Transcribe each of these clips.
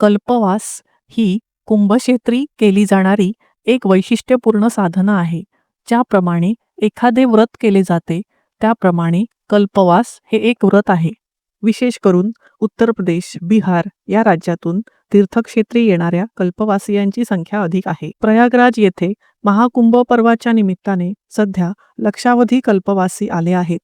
कल्पवास ही कुंभक्षेत्री केली जाणारी एक वैशिष्ट्यपूर्ण साधना आहे. ज्याप्रमाणे एखादे व्रत केले जाते त्याप्रमाणे कल्पवास हे एक व्रत आहे. विशेष करून उत्तर प्रदेश बिहार या राज्यातून तीर्थक्षेत्री येणाऱ्या कल्पवासियांची संख्या अधिक आहे. प्रयागराज येथे महाकुंभ पर्वाच्या निमित्ताने सध्या लक्षावधी कल्पवासी आले आहेत.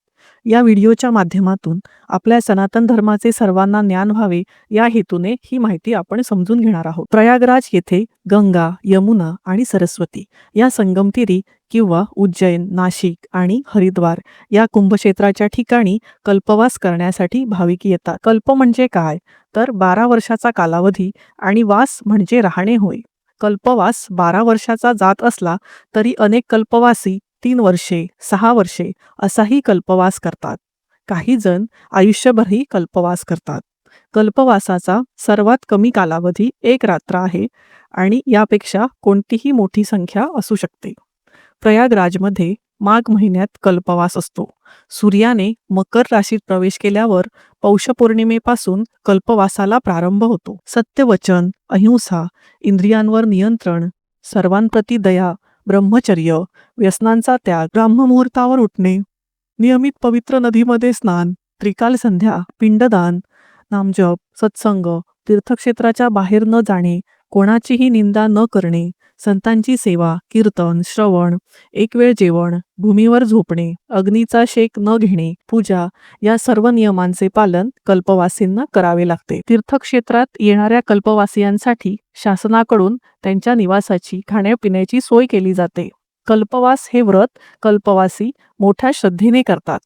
या व्हिडिओच्या माध्यमातून आपल्या सनातन धर्माचे सर्वांना ज्ञान व्हावे या हेतूने ही माहिती आपण समजून घेणार आहोत. प्रयागराज येथे गंगा यमुना आणि सरस्वती या संगमतीरी किंवा उज्जैन नाशिक आणि हरिद्वार या कुंभक्षेत्राच्या ठिकाणी कल्पवास करण्यासाठी भाविक येतात. कल्प म्हणजे काय? तर बारा वर्षाचा कालावधी आणि वास म्हणजे राहणे होय. कल्पवास बारा वर्षाचा जात असला तरी अनेक कल्पवासी तीन वर्षे सहा वर्षे असाही कल्पवास करतात. काही जण आयुष्यभरही कल्पवास करतात. कल्पवासाचा सर्वात कमी कालावधी एक रात्र आहे आणि यापेक्षा कोणतीही मोठी संख्या असू शकते. प्रयागराजमध्ये माघ महिन्यात कल्पवास असतो. सूर्याने मकर राशीत प्रवेश केल्यावर पौष पौर्णिमेपासून कल्पवासाला प्रारंभ होतो. सत्यवचन अहिंसा इंद्रियांवर नियंत्रण सर्वांप्रती दया ब्रह्मचर्य व्यसनांचा त्याग ब्राह्ममुहूर्तावर उठणे नियमित पवित्र नदीमध्ये स्नान त्रिकाल संध्या पिंडदान नामजप सत्संग तीर्थक्षेत्राच्या बाहेर न जाणे कोणाचीही निंदा न करणे संतांची सेवा कीर्तन श्रवण एक वेळ जेवण भूमीवर झोपणे अग्नीचा शेक न घेणे पूजा या सर्व नियमांचे पालन कल्पवासींना करावे लागते. तीर्थक्षेत्रात येणाऱ्या कल्पवासियांसाठी शासनाकडून त्यांच्या निवासाची खाण्यापिण्याची सोय केली जाते. कल्पवास हे व्रत कल्पवासी मोठ्या श्रद्धेने करतात.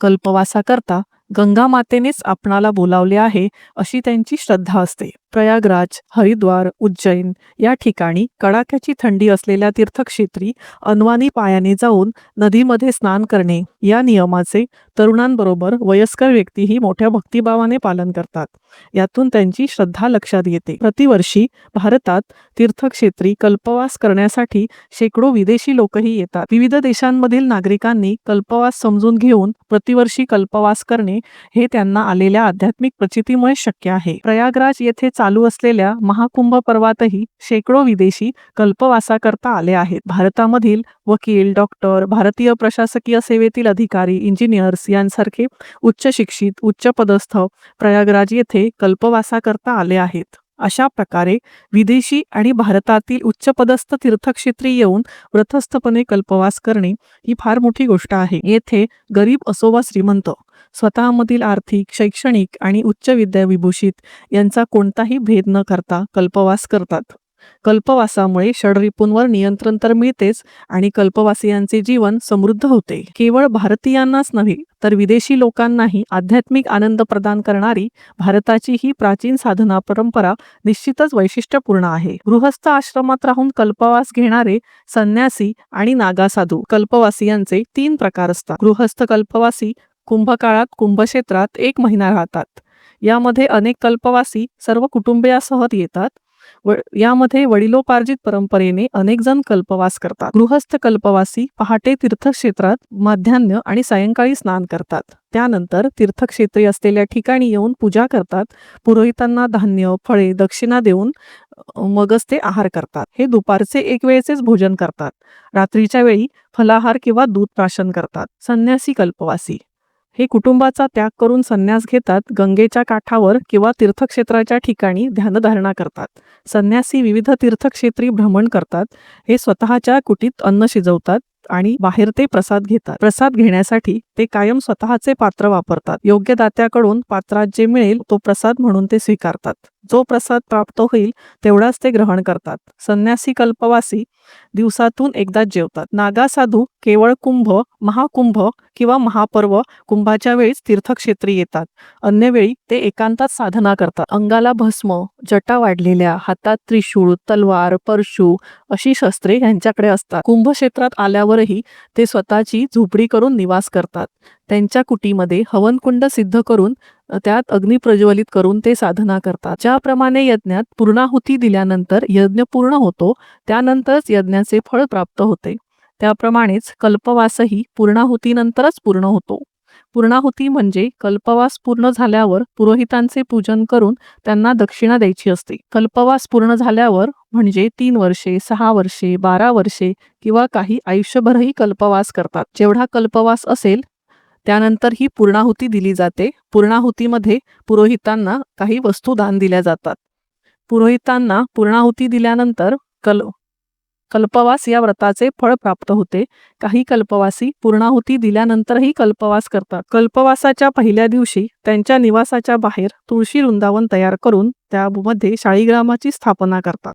कल्पवासाकरता गंगा मातेनेच आपणाला बोलावले आहे अशी त्यांची श्रद्धा असते. प्रयागराज हरिद्वार उज्जैन या ठिकाणी कडाक्याची थंडी असलेल्या तीर्थक्षेत्री अनवानी पायाने जाऊन नदीमध्ये स्नान करणे. या नियमाचे तरुणांबरोबर वयस्कर व्यक्तीही मोठ्या भक्तिभावाने पालन करतात. यातून त्यांची श्रद्धा लक्षात येते. प्रतिवर्षी भारतात तीर्थक्षेत्री कल्पवास करण्यासाठी शेकडो विदेशी लोकही येतात. विविध देशांमधील नागरिकांनी कल्पवास समजून घेऊन प्रतिवर्षी कल्पवास करणे हे त्यांना आलेल्या आध्यात्मिक प्रचितीमुळे शक्य आहे. प्रयागराज येथे चालू असलेल्या महाकुंभ पर्वातही शेकडो विदेशी कल्पवासाकरता आले आहेत. भारतामधील वकील डॉक्टर भारतीय प्रशासकीय सेवेतील अधिकारी इंजिनियर्स यांसारखे उच्च शिक्षित उच्च पदस्थ प्रयागराज येथे कल्पवासाकरता आले आहेत. अशा प्रकारे विदेशी आणि भारतातील उच्चपदस्थ तीर्थक्षेत्री येऊन व्रतस्थपणे कल्पवास करणे ही फार मोठी गोष्ट आहे. येथे गरीब असो वा श्रीमंत स्वतःमधील आर्थिक शैक्षणिक आणि उच्च विद्याविभूषित यांचा कोणताही भेद न करता कल्पवास करतात. कल्पवासामुळे षडरिपूंवर नियंत्रण तर मिळतेच आणि कल्पवासियांचे जीवन समृद्ध होते. केवळ भारतीयांनाच नव्हे तर विदेशी लोकांनाही आध्यात्मिक आनंद प्रदान करणारी भारताची ही प्राचीन साधना परंपरा निश्चितच वैशिष्ट्यपूर्ण आहे. गृहस्थ आश्रमात राहून कल्पवास घेणारे संन्यासी आणि नागासाधू कल्पवासियांचे तीन प्रकार असतात. गृहस्थ कल्पवासी कुंभकाळात कुंभक्षेत्रात एक महिना राहतात. यामध्ये अनेक कल्पवासी सर्व कुटुंबियासह येतात. व यामध्ये वडिलोपार्जित परंपरेने अनेक जण कल्पवास करतात. गृहस्थ कल्पवासी पहाटे तीर्थक्षेत्रात माध्यान्ह आणि सायंकाळी स्नान करतात. त्यानंतर तीर्थक्षेत्री असलेल्या ठिकाणी येऊन पूजा करतात. पुरोहितांना धान्य फळे दक्षिणा देऊन मगच ते आहार करतात. हे दुपारचे एक वेळेचेच भोजन करतात. रात्रीच्या वेळी फलाहार किंवा दूध प्राशन करतात. संन्यासी कल्पवासी. हे कुटुंबाचा त्याग करून संन्यास घेतात गंगेच्या काठावर किंवा तीर्थक्षेत्राच्या ठिकाणी ध्यानधारणा करतात. संन्यासी विविध तीर्थक्षेत्री भ्रमण करतात हे स्वतःच्या कुटीत अन्न शिजवतात आणि बाहेर ते प्रसाद घेतात. प्रसाद घेण्यासाठी ते कायम स्वतःचे पात्र वापरतात. योग्य दात्याकडून पात्रात जे मिळेल तो प्रसाद म्हणून ते स्वीकारतात. जो प्रसाद प्राप्त होईल तेवढाच ते ग्रहण करतात. संन्यासी कल्पवासी दिवसातून एकदाच जेवतात. नागा साधू केवळ कुंभ महाकुंभ किंवा महापर्व कुंभाच्या वेळीच तीर्थक्षेत्री येतात. अन्य वेळी ते एकांतात साधना करतात. अंगाला भस्म जटा वाढलेल्या हातात त्रिशूळ तलवार परशु अशी शस्त्रे यांच्याकडे असतात. कुंभक्षेत्रात आल्यावरही ते स्वतःची झोपडी करून निवास करतात. त्यांच्या कुटीमध्ये हवनकुंड सिद्ध करून त्यात अग्नी प्रज्वलित करून ते साधना करतात. ज्याप्रमाणे यज्ञात पूर्णाहुती दिल्यानंतर यज्ञ पूर्ण होतो त्यानंतरच यज्ञाचे फळ प्राप्त होते. त्याप्रमाणेच कल्पवासही पूर्णाहुतीनंतरच पूर्ण होतो. पूर्णाहुती म्हणजे कल्पवास पूर्ण झाल्यावर पुरोहितांचे पूजन करून त्यांना दक्षिणा द्यायची असते. कल्पवास पूर्ण झाल्यावर म्हणजे तीन वर्षे सहा वर्षे बारा वर्षे किंवा काही आयुष्यभरही कल्पवास करतात. जेवढा कल्पवास असेल त्यानंतर ही पूर्णाहुती दिली जाते. पूर्णाहुतीमध्ये पुरोहितांना काही वस्तू दान दिल्या जातात. पुरोहितांना पूर्णाहुती दिल्यानंतर कल कल्पवास या व्रताचे फळ प्राप्त होते. काही कल्पवासी पूर्णाहुती दिल्यानंतरही कल्पवास करतात. कल्पवासाच्या पहिल्या दिवशी त्यांच्या निवासाच्या बाहेर तुळशी वृंदावन तयार करून त्यामध्ये शाळीग्रामाची स्थापना करतात.